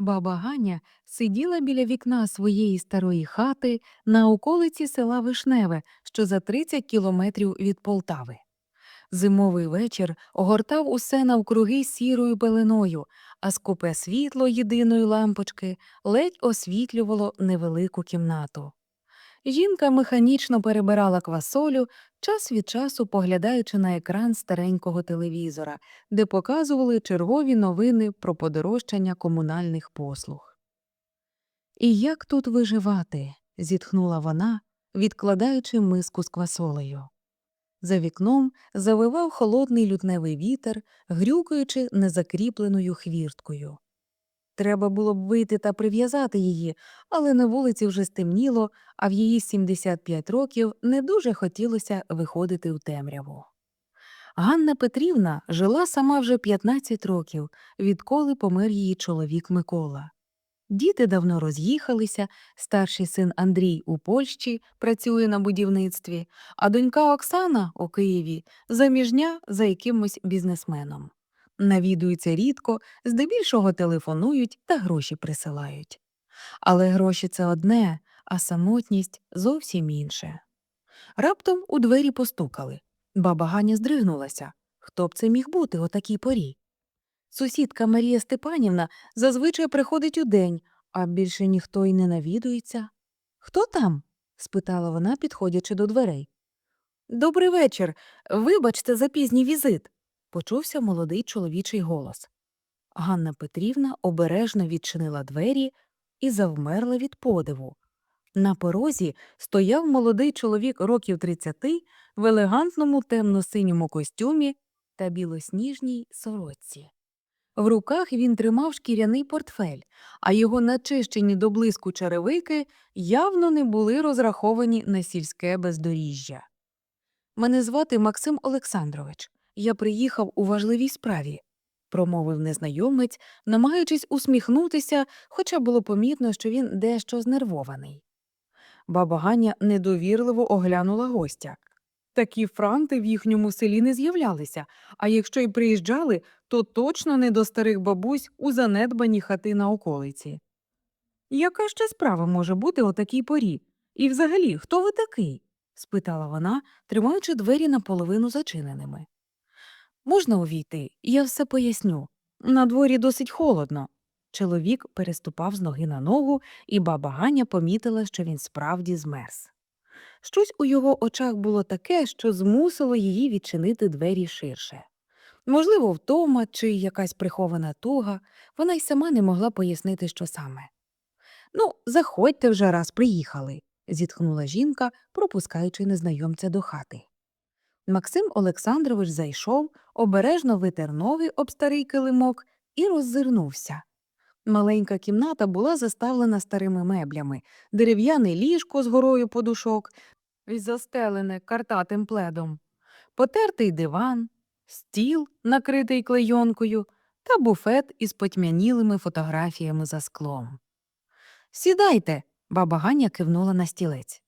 Баба Ганя сиділа біля вікна своєї старої хати на околиці села Вишневе, що за 30 кілометрів від Полтави. Зимовий вечір огортав усе навкруги сірою пеленою, а скупе світло єдиної лампочки ледь освітлювало невелику кімнату. Жінка механічно перебирала квасолю, час від часу поглядаючи на екран старенького телевізора, де показували чергові новини про подорожчання комунальних послуг. І як тут виживати? зітхнула вона, відкладаючи миску з квасолею. За вікном завивав холодний лютневий вітер, грюкаючи незакріпленою хвірткою. Треба було б вийти та прив'язати її, але на вулиці вже стемніло, а в її 75 років не дуже хотілося виходити у темряву. Ганна Петрівна жила сама вже 15 років, відколи помер її чоловік Микола. Діти давно роз'їхалися, старший син Андрій у Польщі працює на будівництві, а донька Оксана у Києві заміжня за якимось бізнесменом. Навідуються рідко, здебільшого телефонують та гроші присилають. Але гроші це одне, а самотність зовсім інше. Раптом у двері постукали. Баба Ганя здригнулася. Хто б це міг бути о такій порі? Сусідка Марія Степанівна зазвичай приходить у день, а більше ніхто й не навідується. Хто там? спитала вона, підходячи до дверей. Добрий вечір. Вибачте за пізній візит, почувся молодий чоловічий голос. Ганна Петрівна обережно відчинила двері і завмерла від подиву. На порозі стояв молодий чоловік років 30 в елегантному темно-синьому костюмі та білосніжній сорочці. В руках він тримав шкіряний портфель, а його начищені до блиску черевики явно не були розраховані на сільське бездоріжжя. Мене звати Максим Олександрович. Я приїхав у важливій справі, промовив незнайомець, намагаючись усміхнутися, хоча було помітно, що він дещо знервований. Баба Ганя недовірливо оглянула гостя. Такі франти в їхньому селі не з'являлися, а якщо й приїжджали, то точно не до старих бабусь у занедбані хати на околиці. Яка ще справа може бути о такій порі? І взагалі, хто ви такий? спитала вона, тримаючи двері наполовину зачиненими. Можна увійти, я все поясню. На дворі досить холодно. Чоловік переступав з ноги на ногу, і баба Ганя помітила, що він справді змерз. Щось у його очах було таке, що змусило її відчинити двері ширше. Можливо, втома чи якась прихована туга, вона й сама не могла пояснити, що саме. Ну, заходьте вже раз приїхали, зітхнула жінка, пропускаючи незнайомця до хати. Максим Олександрович зайшов, обережно витер ноги об старий килимок і роззирнувся. Маленька кімната була заставлена старими меблями, дерев'яне ліжко з горою подушок застелене картатим пледом, потертий диван, стіл, накритий клейонкою, та буфет із потьмянілими фотографіями за склом. Сідайте, баба Ганя кивнула на стілець.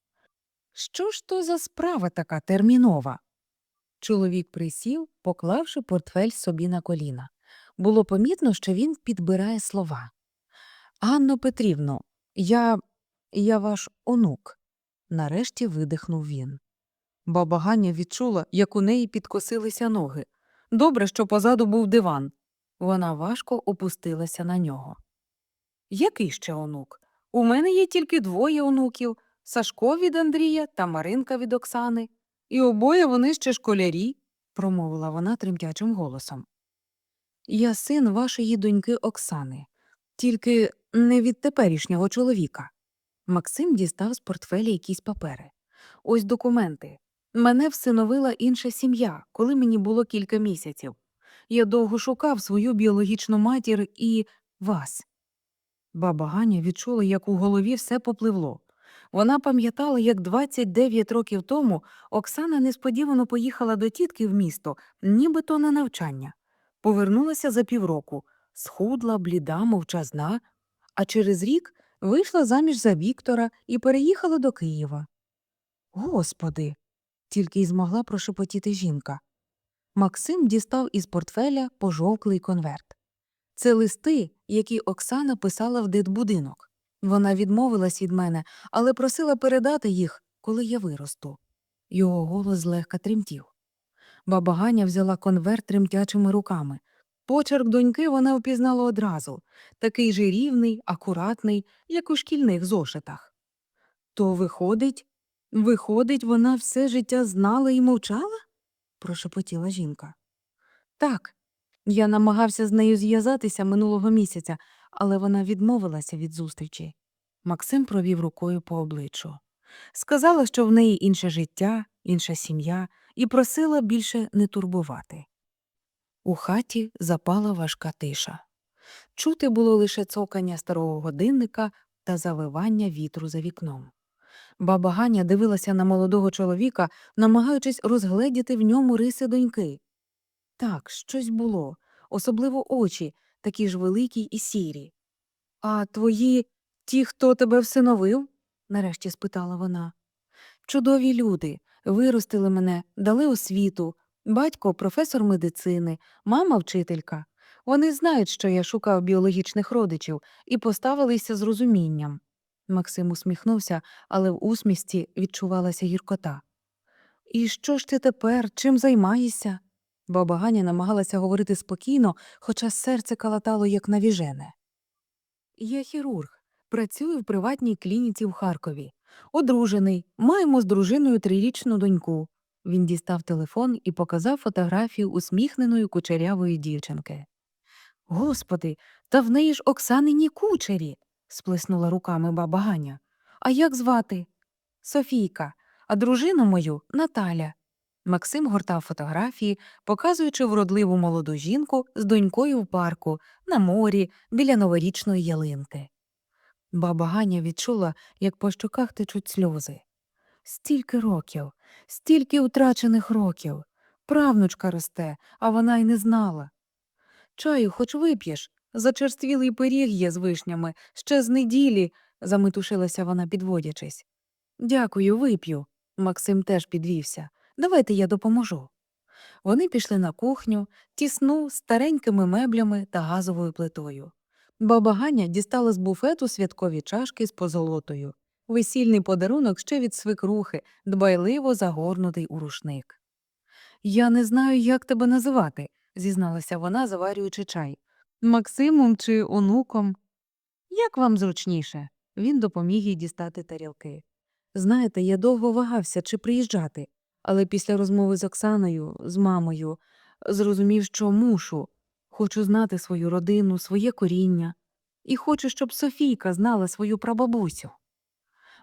Що ж то за справа така термінова? Чоловік присів, поклавши портфель собі на коліна. Було помітно, що він підбирає слова. Ганно Петрівно, я. я ваш онук, нарешті видихнув він. Баба Ганя відчула, як у неї підкосилися ноги. Добре, що позаду був диван. Вона важко опустилася на нього. Який ще онук? У мене є тільки двоє онуків Сашко від Андрія та Маринка від Оксани. І обоє вони ще школярі, промовила вона тремтячим голосом. Я син вашої доньки Оксани, тільки не від теперішнього чоловіка. Максим дістав з портфеля якісь папери. Ось документи. Мене всиновила інша сім'я, коли мені було кілька місяців. Я довго шукав свою біологічну матір і вас. Баба Ганя відчула, як у голові все попливло. Вона пам'ятала, як 29 років тому Оксана несподівано поїхала до тітки в місто, нібито на навчання. Повернулася за півроку, схудла, бліда, мовчазна, а через рік вийшла заміж за Віктора і переїхала до Києва. Господи, тільки й змогла прошепотіти жінка. Максим дістав із портфеля пожовклий конверт. Це листи, які Оксана писала в дитбудинок. Вона відмовилась від мене, але просила передати їх, коли я виросту. Його голос злегка тремтів. Баба Ганя взяла конверт тремтячими руками. Почерк доньки вона впізнала одразу, такий же рівний, акуратний, як у шкільних зошитах. То виходить, виходить, вона все життя знала і мовчала? прошепотіла жінка. Так, я намагався з нею зв'язатися минулого місяця, але вона відмовилася від зустрічі. Максим провів рукою по обличчю. Сказала, що в неї інше життя, інша сім'я, і просила більше не турбувати. У хаті запала важка тиша. Чути було лише цокання старого годинника та завивання вітру за вікном. Баба Ганя дивилася на молодого чоловіка, намагаючись розгледіти в ньому риси доньки. Так, щось було, особливо очі, такі ж великі і сірі. А твої ті, хто тебе всиновив? нарешті спитала вона. Чудові люди, виростили мене, дали освіту. Батько професор медицини, мама вчителька. Вони знають, що я шукав біологічних родичів, і поставилися з розумінням. Максим усміхнувся, але в усмісті відчувалася гіркота. І що ж ти тепер? Чим займаєшся? Баба Ганя намагалася говорити спокійно, хоча серце калатало як навіжене. Я хірург, працюю в приватній клініці в Харкові. Одружений, маємо з дружиною трирічну доньку. Він дістав телефон і показав фотографію усміхненої кучерявої дівчинки. Господи, та в неї ж Оксанині кучері. сплеснула руками баба Ганя. А як звати? Софійка, а дружину мою Наталя. Максим гортав фотографії, показуючи вродливу молоду жінку з донькою в парку, на морі, біля новорічної ялинки. Баба Ганя відчула, як по щоках течуть сльози. Стільки років, стільки втрачених років. Правнучка росте, а вона й не знала. Чаю хоч вип'єш. Зачерствілий пиріг є з вишнями, ще з неділі, заметушилася вона, підводячись. Дякую, вип'ю. Максим теж підвівся. Давайте я допоможу. Вони пішли на кухню, тісну, старенькими меблями та газовою плитою. Баба Ганя дістала з буфету святкові чашки з позолотою. Весільний подарунок ще від свекрухи, дбайливо загорнутий у рушник. Я не знаю, як тебе називати, зізналася вона, заварюючи чай. Максимом чи онуком? Як вам зручніше? Він допоміг їй дістати тарілки. Знаєте, я довго вагався, чи приїжджати, але після розмови з Оксаною, з мамою, зрозумів, що мушу. Хочу знати свою родину, своє коріння. І хочу, щоб Софійка знала свою прабабусю.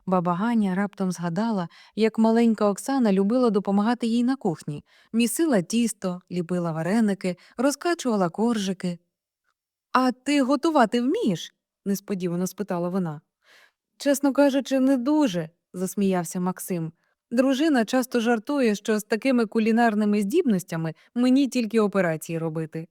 Баба Ганя раптом згадала, як маленька Оксана любила допомагати їй на кухні, місила тісто, ліпила вареники, розкачувала коржики. А ти готувати вмієш? несподівано спитала вона. Чесно кажучи, не дуже, засміявся Максим. Дружина часто жартує, що з такими кулінарними здібностями мені тільки операції робити.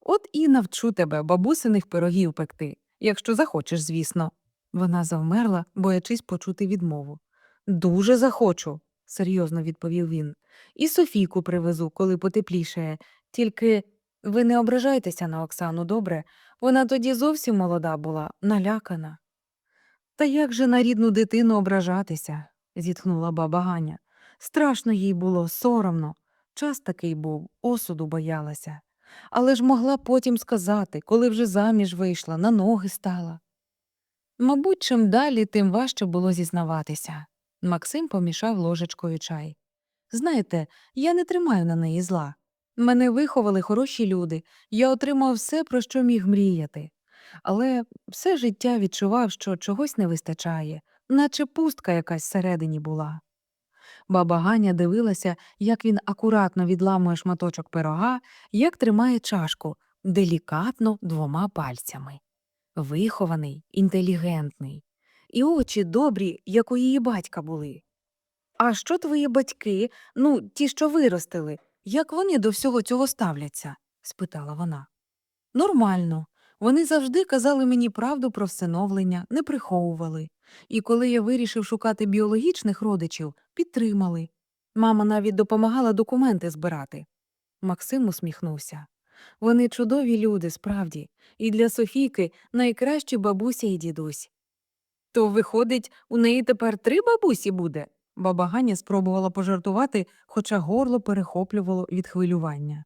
От і навчу тебе бабусиних пирогів пекти, якщо захочеш, звісно. Вона завмерла, боячись почути відмову. Дуже захочу, серйозно відповів він. І Софійку привезу, коли потеплішає. Тільки ви не ображайтеся на Оксану, добре? Вона тоді зовсім молода була, налякана. Та як же на рідну дитину ображатися? Зітхнула баба Ганя. Страшно їй було, соромно. Час такий був, осуду боялася. Але ж могла потім сказати, коли вже заміж вийшла, на ноги стала. Мабуть, чим далі, тим важче було зізнаватися. Максим помішав ложечкою чай. Знаєте, я не тримаю на неї зла. Мене виховали хороші люди, я отримав все, про що міг мріяти. Але все життя відчував, що чогось не вистачає, наче пустка якась всередині була. Баба Ганя дивилася, як він акуратно відламує шматочок пирога, як тримає чашку, делікатно двома пальцями. Вихований, інтелігентний. І очі добрі, як у її батька були. А що твої батьки, ну, ті, що виростили, як вони до всього цього ставляться? спитала вона. Нормально. Вони завжди казали мені правду про всиновлення, не приховували. І коли я вирішив шукати біологічних родичів, підтримали. Мама навіть допомагала документи збирати. Максим усміхнувся. Вони чудові люди, справді, і для Софійки найкращі бабуся і дідусь. То, виходить, у неї тепер три бабусі буде? Баба Ганя спробувала пожартувати, хоча горло перехоплювало від хвилювання.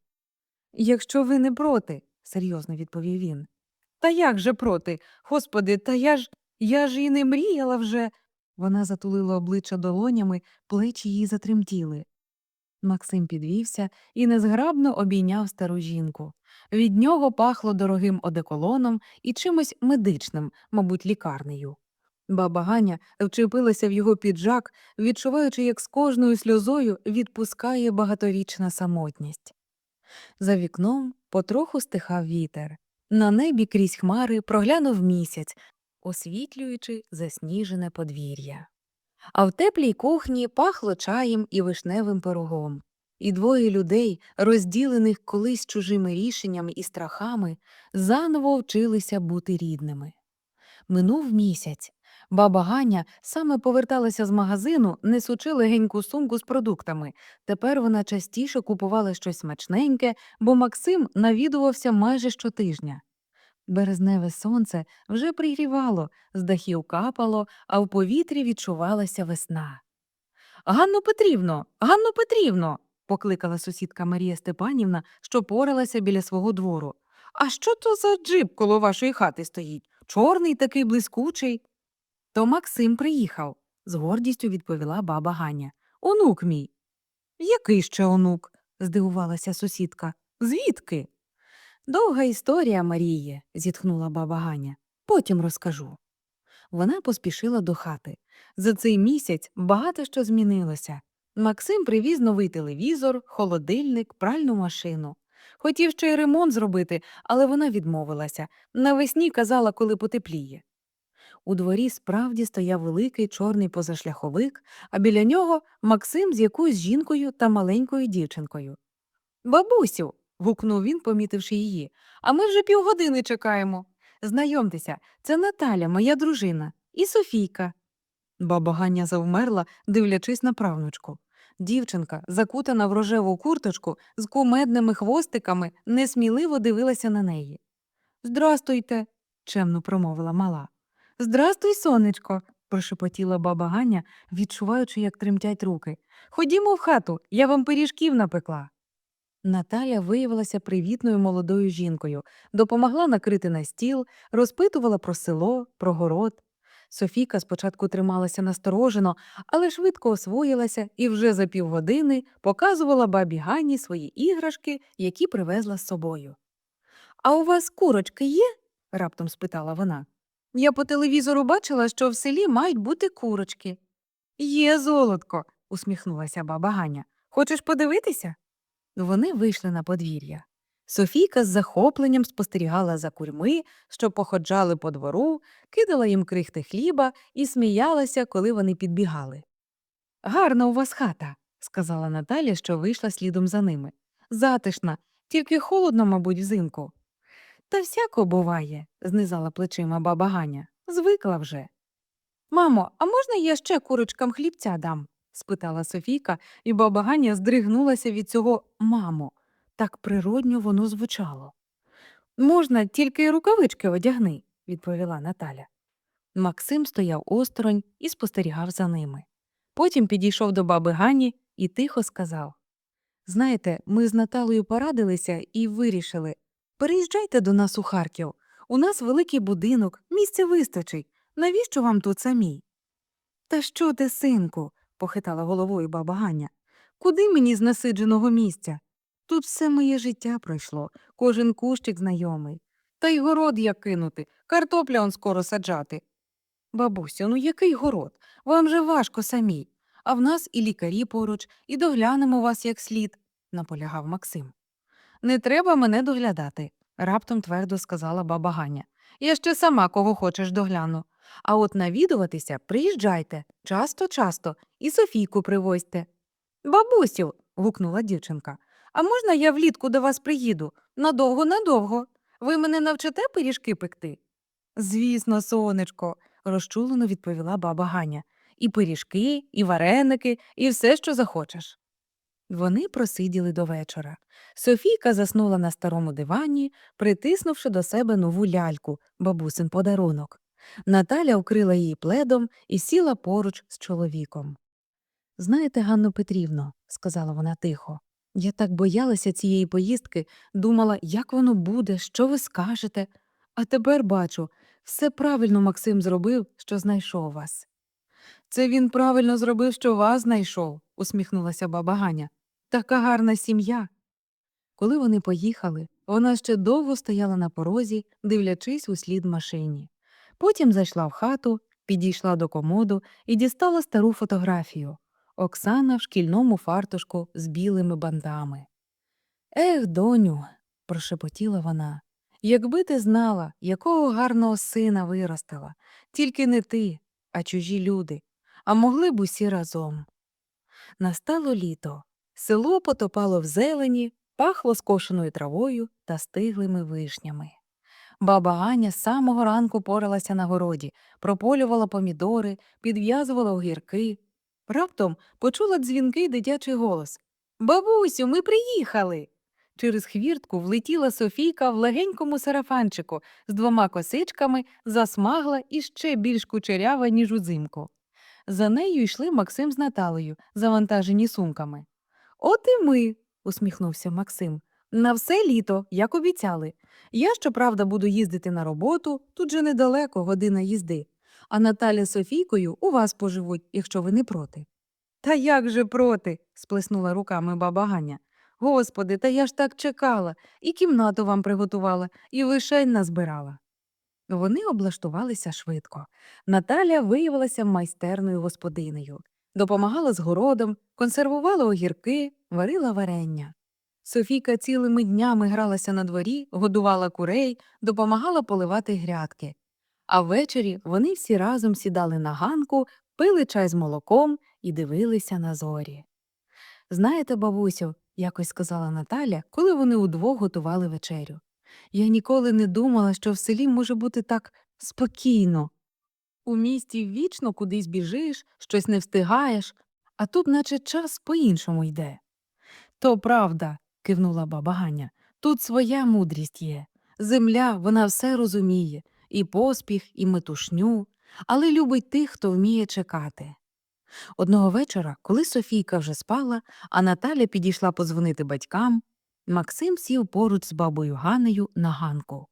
Якщо ви не проти, серйозно відповів він. Та як же проти? Господи, та я ж я ж і не мріяла вже. Вона затулила обличчя долонями, плечі її затремтіли. Максим підвівся і незграбно обійняв стару жінку. Від нього пахло дорогим одеколоном і чимось медичним, мабуть, лікарнею. Баба Ганя вчепилася в його піджак, відчуваючи, як з кожною сльозою відпускає багаторічна самотність. За вікном потроху стихав вітер. На небі крізь хмари проглянув місяць, освітлюючи засніжене подвір'я. А в теплій кухні пахло чаєм і вишневим пирогом. І двоє людей, розділених колись чужими рішеннями і страхами, заново вчилися бути рідними. Минув місяць. Баба Ганя саме поверталася з магазину, несучи легеньку сумку з продуктами. Тепер вона частіше купувала щось смачненьке, бо Максим навідувався майже щотижня. Березневе сонце вже пригрівало, з дахів капало, а в повітрі відчувалася весна. Ганно Петрівно, Ганно Петрівно. покликала сусідка Марія Степанівна, що поралася біля свого двору. А що то за джип коло вашої хати стоїть? Чорний такий блискучий. То Максим приїхав, з гордістю відповіла баба Ганя. Онук мій. Який ще онук? здивувалася сусідка. Звідки? Довга історія, Маріє, зітхнула баба Ганя. Потім розкажу. Вона поспішила до хати. За цей місяць багато що змінилося. Максим привіз новий телевізор, холодильник, пральну машину. Хотів ще й ремонт зробити, але вона відмовилася. Навесні казала, коли потепліє. У дворі справді стояв великий чорний позашляховик, а біля нього Максим з якоюсь жінкою та маленькою дівчинкою. Бабусю. гукнув він, помітивши її. А ми вже півгодини чекаємо. Знайомтеся, це Наталя, моя дружина, і Софійка. Баба Ганя завмерла, дивлячись на правнучку. Дівчинка, закутана в рожеву курточку з кумедними хвостиками, несміливо дивилася на неї. Здрастуйте, чемно промовила мала. Здрастуй, сонечко, прошепотіла баба Ганя, відчуваючи, як тремтять руки. Ходімо в хату, я вам пиріжків напекла. Наталя виявилася привітною молодою жінкою, допомогла накрити на стіл, розпитувала про село, про город. Софійка спочатку трималася насторожено, але швидко освоїлася і вже за півгодини показувала бабі Гані свої іграшки, які привезла з собою. А у вас курочки є? раптом спитала вона. Я по телевізору бачила, що в селі мають бути курочки. Є, золотко, усміхнулася баба Ганя. Хочеш подивитися? Вони вийшли на подвір'я. Софійка з захопленням спостерігала за курьми, що походжали по двору, кидала їм крихти хліба і сміялася, коли вони підбігали. Гарна у вас хата, сказала Наталя, що вийшла слідом за ними. Затишна, тільки холодно, мабуть, взимку. Та всяко буває, знизала плечима баба Ганя. Звикла вже. Мамо, а можна я ще курочкам хлібця дам? спитала Софійка, і баба Ганя здригнулася від цього мамо. Так природньо воно звучало. Можна, тільки рукавички одягни, відповіла Наталя. Максим стояв осторонь і спостерігав за ними. Потім підійшов до баби Гані і тихо сказав Знаєте, ми з Наталою порадилися і вирішили переїжджайте до нас у Харків. У нас великий будинок, місця вистачить. Навіщо вам тут самій? Та що ти, синку? похитала головою баба Ганя. Куди мені з насидженого місця? Тут все моє життя пройшло, кожен кущик знайомий. Та й город як кинути, картопля он скоро саджати. Бабусю, ну який город? Вам же важко самій. А в нас і лікарі поруч, і доглянемо вас як слід, наполягав Максим. Не треба мене доглядати, раптом твердо сказала баба Ганя. Я ще сама кого хочеш догляну. А от навідуватися приїжджайте часто, часто, і Софійку привозьте. Бабусю. гукнула дівчинка. А можна я влітку до вас приїду? Надовго, надовго. Ви мене навчите пиріжки пекти? Звісно, сонечко, розчулено відповіла баба Ганя. І пиріжки, і вареники, і все, що захочеш. Вони просиділи до вечора. Софійка заснула на старому дивані, притиснувши до себе нову ляльку, бабусин подарунок. Наталя вкрила її пледом і сіла поруч з чоловіком. Знаєте, Ганно Петрівно, сказала вона тихо, я так боялася цієї поїздки, думала, як воно буде, що ви скажете. А тепер бачу, все правильно Максим зробив, що знайшов вас. Це він правильно зробив, що вас знайшов, усміхнулася баба Ганя. Така гарна сім'я. Коли вони поїхали, вона ще довго стояла на порозі, дивлячись у слід машині. Потім зайшла в хату, підійшла до комоду і дістала стару фотографію. Оксана в шкільному фартушку з білими бандами. Ех, доню, прошепотіла вона. Якби ти знала, якого гарного сина виростила, тільки не ти, а чужі люди, а могли б усі разом. Настало літо. Село потопало в зелені, пахло скошеною травою та стиглими вишнями. Баба Аня з самого ранку поралася на городі, прополювала помідори, підв'язувала огірки. Раптом почула дзвінкий дитячий голос Бабусю, ми приїхали. Через хвіртку влетіла Софійка в легенькому сарафанчику з двома косичками, засмагла і ще більш кучерява, ніж узимку. За нею йшли Максим з Наталею, завантажені сумками. От і ми, усміхнувся Максим. На все літо, як обіцяли. Я, щоправда, буду їздити на роботу, тут же недалеко година їзди, а Наталя з Софійкою у вас поживуть, якщо ви не проти. Та як же проти? сплеснула руками баба Ганя. Господи, та я ж так чекала, і кімнату вам приготувала, і вишень назбирала. Вони облаштувалися швидко. Наталя виявилася майстерною господинею, допомагала з городом, консервувала огірки, варила варення. Софійка цілими днями гралася на дворі, годувала курей, допомагала поливати грядки. А ввечері вони всі разом сідали на ганку, пили чай з молоком і дивилися на зорі. Знаєте, бабусю, якось сказала Наталя, коли вони удвох готували вечерю. Я ніколи не думала, що в селі може бути так спокійно. У місті вічно кудись біжиш, щось не встигаєш, а тут наче час по-іншому йде. То правда, кивнула баба Ганя, тут своя мудрість є. Земля, вона все розуміє, і поспіх, і метушню, але любить тих, хто вміє чекати. Одного вечора, коли Софійка вже спала, а Наталя підійшла подзвонити батькам, Максим сів поруч з бабою Ганею на ганку.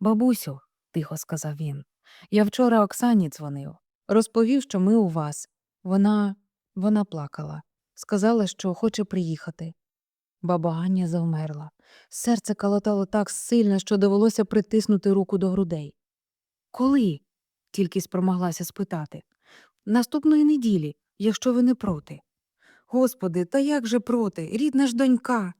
Бабусю, тихо сказав він, я вчора Оксані дзвонив. Розповів, що ми у вас. Вона вона плакала, сказала, що хоче приїхати. Баба Ганя завмерла. Серце калатало так сильно, що довелося притиснути руку до грудей. Коли? тільки спромоглася спитати. Наступної неділі, якщо ви не проти. Господи, та як же проти? Рідна ж донька.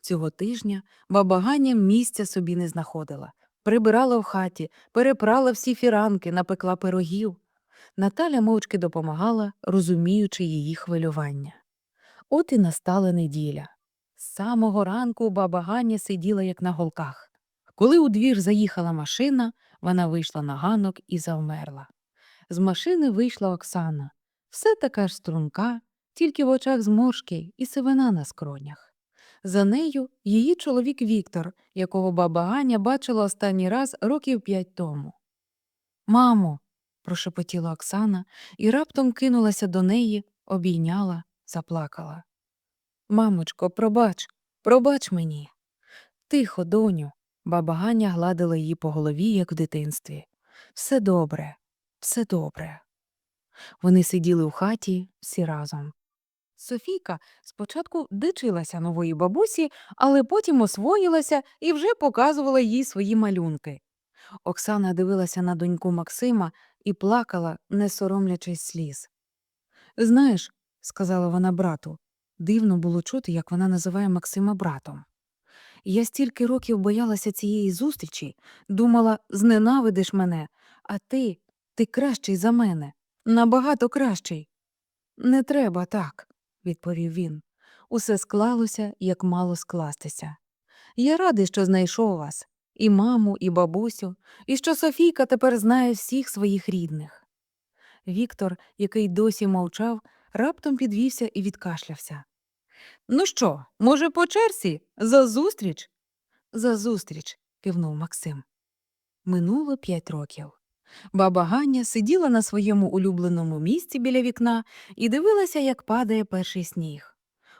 Цього тижня баба Ганя місця собі не знаходила. Прибирала в хаті, перепрала всі фіранки, напекла пирогів. Наталя мовчки допомагала, розуміючи її хвилювання. От і настала неділя. З самого ранку баба Ганя сиділа, як на голках. Коли у двір заїхала машина, вона вийшла на ганок і завмерла. З машини вийшла Оксана. Все така ж струнка, тільки в очах зморшки і сивина на скронях. За нею її чоловік Віктор, якого баба Ганя бачила останній раз років п'ять тому. Мамо, прошепотіла Оксана і раптом кинулася до неї, обійняла, заплакала. Мамочко, пробач, пробач мені. Тихо, доню. Баба Ганя гладила її по голові, як в дитинстві. Все добре, все добре. Вони сиділи у хаті всі разом. Софійка спочатку дичилася нової бабусі, але потім освоїлася і вже показувала їй свої малюнки. Оксана дивилася на доньку Максима і плакала, не соромлячись сліз. Знаєш, сказала вона брату, дивно було чути, як вона називає Максима братом. Я стільки років боялася цієї зустрічі, думала, зненавидиш мене, а ти, ти кращий за мене, набагато кращий. Не треба так відповів він. Усе склалося, як мало скластися. Я радий, що знайшов вас, і маму, і бабусю, і що Софійка тепер знає всіх своїх рідних. Віктор, який досі мовчав, раптом підвівся і відкашлявся. Ну що, може, по черзі? За зустріч? За зустріч, кивнув Максим. Минуло п'ять років. Баба Ганя сиділа на своєму улюбленому місці біля вікна і дивилася, як падає перший сніг.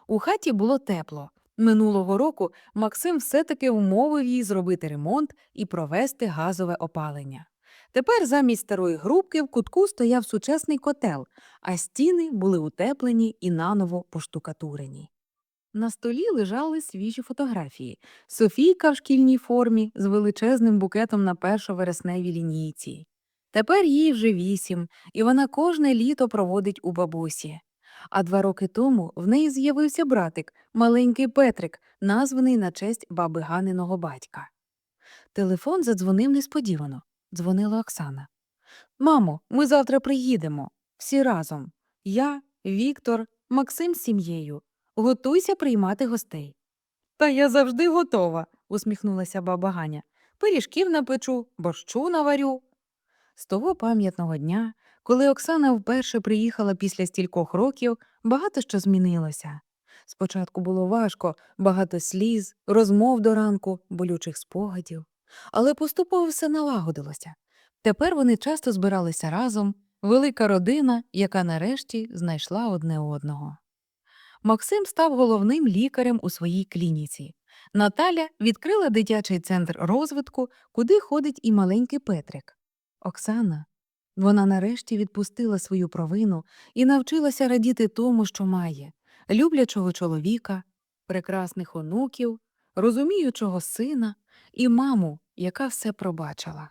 У хаті було тепло. Минулого року Максим все-таки умовив їй зробити ремонт і провести газове опалення. Тепер замість старої грубки в кутку стояв сучасний котел, а стіни були утеплені і наново поштукатурені. На столі лежали свіжі фотографії. Софійка в шкільній формі з величезним букетом на першовересневій лінійці. Тепер їй вже вісім, і вона кожне літо проводить у бабусі. А два роки тому в неї з'явився братик, маленький Петрик, названий на честь баби Ганиного батька. Телефон задзвонив несподівано. Дзвонила Оксана. Мамо, ми завтра приїдемо. Всі разом. Я, Віктор, Максим з сім'єю. Готуйся приймати гостей. Та я завжди готова, усміхнулася баба Ганя. Пиріжків напечу, борщу наварю. З того пам'ятного дня, коли Оксана вперше приїхала після стількох років, багато що змінилося. Спочатку було важко, багато сліз, розмов до ранку, болючих спогадів. Але поступово все налагодилося. Тепер вони часто збиралися разом, велика родина, яка нарешті знайшла одне одного. Максим став головним лікарем у своїй клініці. Наталя відкрила дитячий центр розвитку, куди ходить і маленький Петрик. Оксана. Вона нарешті відпустила свою провину і навчилася радіти тому, що має люблячого чоловіка, прекрасних онуків, розуміючого сина і маму, яка все пробачила.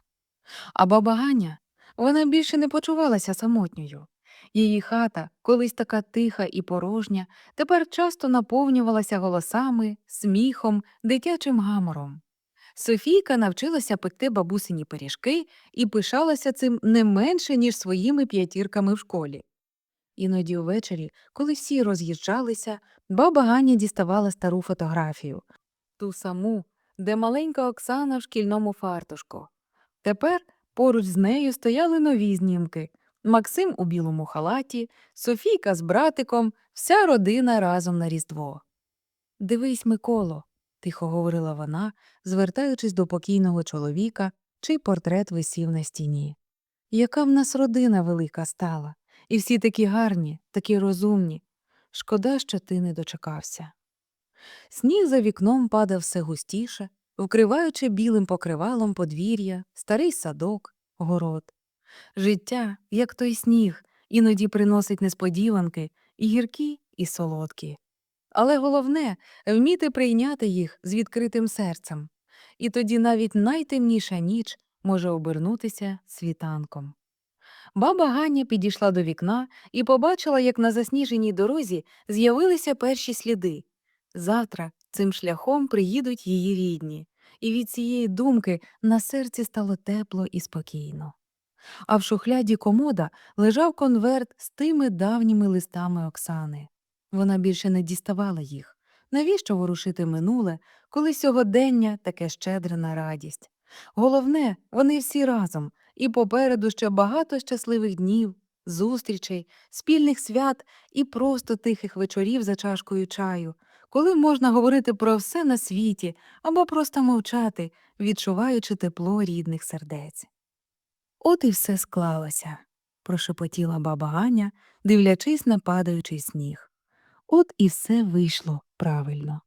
А баба Ганя, вона більше не почувалася самотньою. Її хата, колись така тиха і порожня, тепер часто наповнювалася голосами, сміхом, дитячим гамором. Софійка навчилася пекти бабусині пиріжки і пишалася цим не менше, ніж своїми п'ятірками в школі. Іноді ввечері, коли всі роз'їжджалися, баба Ганя діставала стару фотографію ту саму, де маленька Оксана в шкільному фартушку. Тепер поруч з нею стояли нові знімки Максим у білому халаті, Софійка з братиком, вся родина разом на Різдво. Дивись, Миколо, тихо говорила вона, звертаючись до покійного чоловіка, чий портрет висів на стіні. Яка в нас родина велика стала, і всі такі гарні, такі розумні. Шкода, що ти не дочекався. Сніг за вікном падав все густіше, вкриваючи білим покривалом подвір'я, старий садок, город. Життя, як той сніг, іноді приносить несподіванки і гіркі, і солодкі. Але головне вміти прийняти їх з відкритим серцем, і тоді навіть найтемніша ніч може обернутися світанком. Баба Ганя підійшла до вікна і побачила, як на засніженій дорозі з'явилися перші сліди. Завтра цим шляхом приїдуть її рідні, і від цієї думки на серці стало тепло і спокійно. А в шухляді комода лежав конверт з тими давніми листами Оксани. Вона більше не діставала їх. Навіщо ворушити минуле, коли сьогодення таке щедре на радість? Головне, вони всі разом, і попереду ще багато щасливих днів, зустрічей, спільних свят і просто тихих вечорів за чашкою чаю, коли можна говорити про все на світі або просто мовчати, відчуваючи тепло рідних сердець. От і все склалося, прошепотіла баба Ганя, дивлячись на падаючий сніг. От і все вийшло правильно.